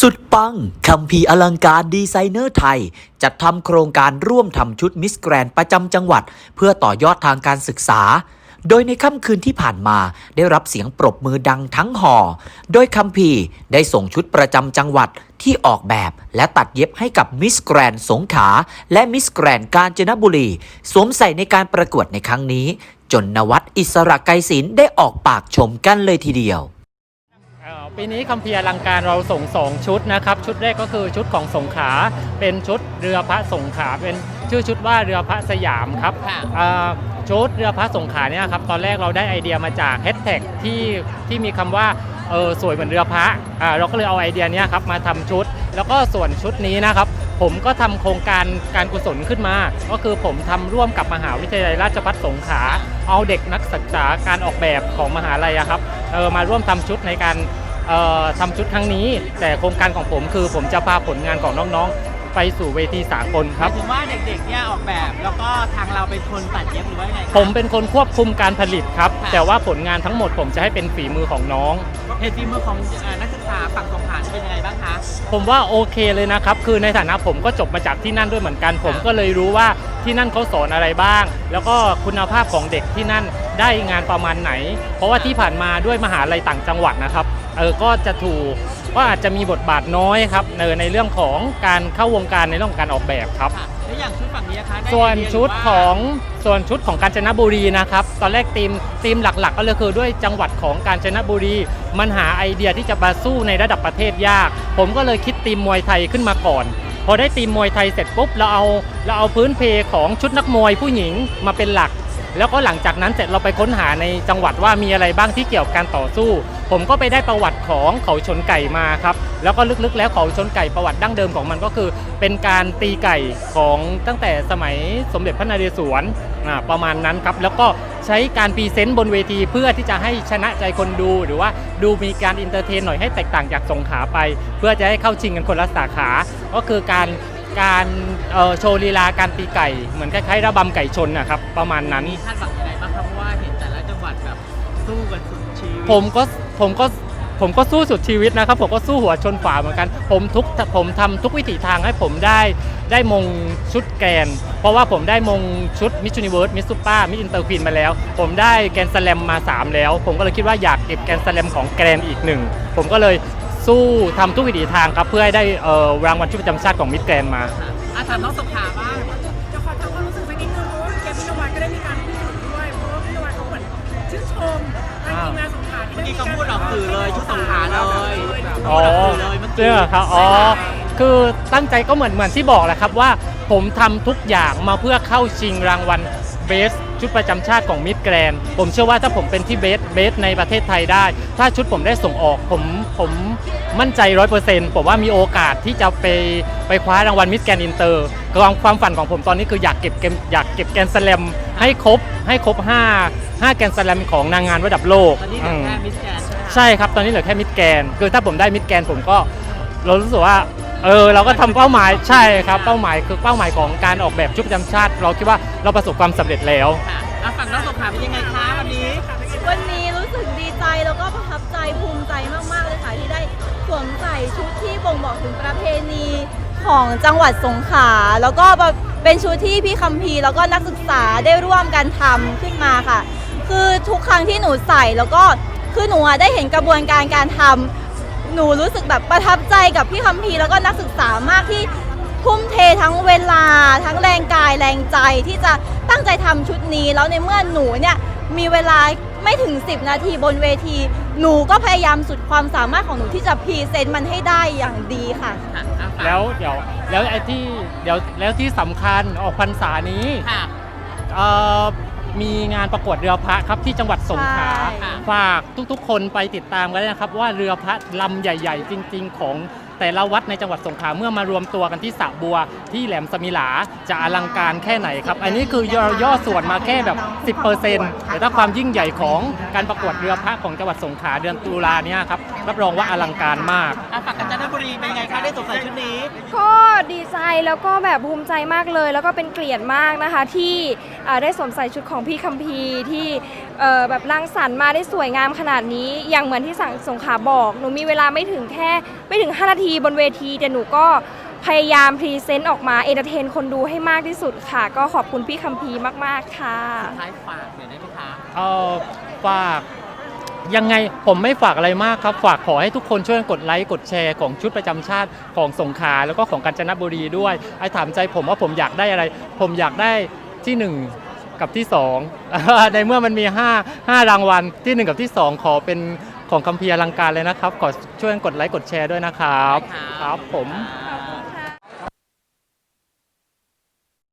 สุดปังคัมภีร์อลังการดีไซเนอร์ไทย จัดทำโครงการร่วมทำชุดมิสแกรนประจำจังหวัด เพื่อต่อยอดทางการศึกษา โดยในค่ำคืนที่ผ่านมาได้รับเสียงปรบมือดังทั้งหอ โดยคัมภีร์ได้ส่งชุดประจำจังหวัดที่ออกแบบและตัดเย็บให้กับมิสแกรนสงขลาและมิสแกรนกาญจนบุรี สวมใส่ในการประกวดในครั้งนี้ จนนวัดอิสระไกรศิลป์ได้ออกปากชมกันเลยทีเดียว ปีนี้คัมภีร์อลังการเราส่ง2ชุดนะครับ ชุดแรกก็คือชุดของสงขลาเป็นชุดเรือพระสงขลาเป็นชื่อชุดว่าเรือพระสยามครับค่ะเอ่อชุดเรือพระสงขลาเนี่ยครับตอนแรกเราได้ไอเดียมาจากแฮชแท็กที่ที่มีคำว่าเออสวยเหมือนเรือพระอ่าเราก็เลยเอาไอเดียเนี้ยครับมาทำชุด แล้วก็ส่วนชุดนี้นะครับ ผมก็ทำโครงการการกุศลขึ้นมา ก็คือผมทำร่วมกับมหาวิทยาลัยราชภัฏสงขลาเอาเด็กนักศึกษาการออกแบบของมหาลัยอะครับเออมาร่วมทำชุดในการเอ่อ ทำชุดครั้งนี้ แต่โครงการของผมคือผมจะพาผลงานของน้องๆ ไปสู่เวทีสากลคหรัมาบ ยถึงว่าเด็กๆเนี่ยออกแบบแล้วก็ทางเราเป็นคนตัดเย็บหรือว่ายังไงคะ ผมเป็นคนควบคุมการผลิตครับ ค่ะ แต่ว่าผลงานทั้งหมดผมจะให้เป็นฝีมือของน้อง เห็นฝีมือของเอ่อนักศึกษาฝั่งสงขลาจะเป็นยังไงบ้างคะ ผมว่าโอเคเลยนะครับ คือในฐานะผมก็จบมาจากที่นั่นด้วยเหมือนกัน ผมก็เลยรู้ว่าที่นั่นเขาสอนอะไรบ้าง แล้วก็คุณภาพของเด็กที่นั่น ได้งานประมาณไหน เพราะว่าที่ผ่านมาด้วยมหาลัยต่างจังหวัดนะครับเออก็จะถูกก็อาจจะมีบทบาทน้อยครับในในเรื่องของการเข้าวงการในเรื่องของการออกแบบครับค่ะแล้วอย่างชุดฝั่งนี้นะคะได้ส่วนไอเยชุดหรืว่าของส่วนชุดของกาญจนบุรีนะครับตอนแรกทีมทีมหลักๆ ก็เลยคือด้วยจังหวัดของกาญจนบุรี มันหาไอเดียที่จะมาสู้ในระดับประเทศยาก ผมก็เลยคิดทีมมวยไทยขึ้นมาก่อน พอได้ทีมมวยไทยเสร็จปุ๊บเราเอาเราเอาพื้นเพของชุดนักมวยผู้หญิงมาเป็นหลัก แล้วก็หลังจากนั้นเสร็จเราไปค้นหาในจังหวัดว่ามีอะไรบ้างที่เกี่ยวกับการต่อสู้ ผมก็ไปได้ประวัติของเขาชนไก่มาครับแล้วก็ลึกๆ แล้วเขาชนไก่ประวัติดั้งเดิมของมันก็คือ เป็นการตีไก่ของตั้งแต่สมัยสมเด็จพระนเรศวรประมาณนั้นครับแล้วก็ใช้การพรีเซนต์บนเวทีเพื่อที่จะให้ชนะใจคนดูหรือว่าดูมีการอินเตอร์เทนหน่อยให้แตกต่างจากสงขาไป เพื่อจะให้เข้าชิงกันคนละสาขา ก็คือการ การเอ่อโชว์ลีลาการตีไก่ เหมือนคล้ายๆระบำไก่ชนนะครับประมาณนั้นมีคาดหวังยังไงบ้างครับเพราะว่าเห็นแต่ละจังหวัดแบบสู้กันสุดชีวิตผมก็ผมก็ผมก็สู้สุดชีวิตนะครับ ผมก็สู้หัวชนฝาเหมือนกัน ผมทุกผมทำทุกวิถีทางให้ผมได้ได้มงชุดแกรนด์เพราะว่าผมได้มงชุดมิช s u นิเวิร์สมิสซูป้ามิสอินเตอร์ควีนมาแล้ว ผมได้แกรนด์สแลมมา 3 แล้ว ผมก็เลยคิดว่าอยากเก็บแกรนด์สแลมของแกรนด์อีกหนึ่งผมก็เลย สู้ทำทุกวิถีทางครับเพื่อให้ได้เอ่อรางวัลชุดประจำชาติของมิสแกรนด์มาค่ะอาถามน้องสงขลาบ้างจะขอทำความรู้สึกสักนิดนึงเพราะว่าแกพี่นวัดก็ได้มีการพูดถึงด้วยเพราะว่าพี่นวัดเขาเหมือนชื่นชมทางทีมงานสงขลาที่เมื่อได้กี้มีเขาการพูดออกสื่อเลยชุดสงขลาเลยอ๋อพูดออกสื่อเลยเมื่อเจกี้อครับ อ๋อ คือตั้งใจก็เหมือนเหมือนที่บอกแหละครับว่าผมทำทุกอย่างมาเพื่อเข้าชิงรางวัลเบส ชุดประจำชาติของมิดแกรนผมเชื่อว่าถ้าผมเป็นที่เบสเบสในประเทศไทยได้ ถ้าชุดผมได้ส่งออกผมผมมั่นใจร้อยเปอร์เซ็นต์ผมว่ามีโอกาสที่จะไปไปคว้ารางวัลมิสแกรนอินเตอร์ความความฝันของผมตอนนี้คืออยากเก็บเกมอยากเก็บแกรนด์สแลมให้ครบให้ครบ5 5แกรนด์สแลมของนางงามระดับโลกตอนนี้เหลือือมแค่มิสแกรนด์ใช่ไหมคะใช่ครับ ตอนนี้เหลือแค่มิดแกนคือถ้าผมได้มิดแกนผมก็ เรารู้สึกว่าเออเราก็ทำเป้าหมายใช่ครับเป้าหมายคือเป้าหมายของการออกแบบชุดประจำชาติ เราคิดว่าเราประสบความสำเร็จแล้ว ค่ะแล้วฝั่งน้องสงขลาเป็นยังไงคะวันนี้วันนี้รู้สึกดีใจแล้วก็ประทับใจภูมิใจมาก ๆ เลยค่ะที่ได้สวมใส่ชุดที่บ่งบอกถึงประเพณีของจังหวัดสงขลาแล้วก็เป็นชุดที่พี่คัมพีร์แล้วก็นักศึกษาได้ร่วมกันทำขึ้นมาค่ะ คือทุกครั้งที่หนูใส่แล้วก็คือหนูอะได้เห็นกระบวนการการทำ หนูรู้สึกแบบประทับใจกับพี่คัมพีร์แล้วก็นักศึกษามากที่ทุ่มเททั้งเวลา ทั้งแรงกายแรงใจที่จะตั้งใจทำชุดนี้ แล้วในเมื่อหนูเนี่ยมีเวลาไม่ถึง 10 นาทีบนเวที หนูก็พยายามสุดความสามารถของหนูที่จะพรีเซนต์มันให้ได้อย่างดีค่ะค่ะอะฝากแล้วเดี๋ยวแล้วไอ้ที่เดี๋ยวแล้วที่สำคัญออกพรรษานี้ค่ะเอ่อ มีงานประกวดเรือพระครับที่จังหวัดสงขลาใช่ ฝากทุกๆ คนไปติดตามกันด้วยนะครับ ว่าเรือพระลำใหญ่ ๆ จริง ๆ ของ แต่ละวัดในจังหวัดสงขลาเมื่อมารวมตัวกันที่สระบัว ที่แหลมสมิหลาจะอลังการแค่ไหนครับ อันนี้คือย่อย่อส่วนมาแค่แบบ 10%แต่ถ้าความยิ่งใหญ่ของการประกวดเรือพระของจังหวัดสงขลาเดือนตุลาเนี่ยครับรับรองว่าอลังการมาก อะฝั่งกาญจนบุรีเป็นยังไงคะได้สวมใส่ชุดนี้ ก็ดีใจแล้วก็แบบภูมิใจมากเลย แล้วก็เป็นเกียรติมากนะคะที่เอ่อได้สวมใส่ชุดของพี่คัมพีร์ที่เอ่อแบบรังสรรค์มาได้สวยงามขนาดนี้ อย่างเหมือนที่สั่งสงขลาบอกหนูมีเวลาไม่ถึงแค่ไม่ถึง 5 นาทีทีบนเวทีแต่หนูก็พยายามพรีเซนต์ออกมาเอนเตอร์เทนคนดูให้มากที่สุดค่ะ ก็ขอบคุณพี่คัมพีร์มาก ๆ ค่ะท้ายฝากหน่อยได้ไหมคะ เออฝากยังไงผมไม่ฝากอะไรมากครับ ฝากขอให้ทุกคนช่วยกดไลค์กดแชร์ของชุดประจำชาติของสงขลาแล้วก็ของกาญจนบุรีด้วยไอ้ถามใจผมว่าผมอยากได้อะไร ผมอยากได้ที่หนึ่งกับที่สอง ในเมื่อมันมี5 5รางวัลที่หนึ่งกับที่สองขอเป็น ของคัมพีร์อลังการเลยนะครับ ขอช่วยกดไลค์กดแชร์ด้วยนะครับได้ครับครับผม ครับ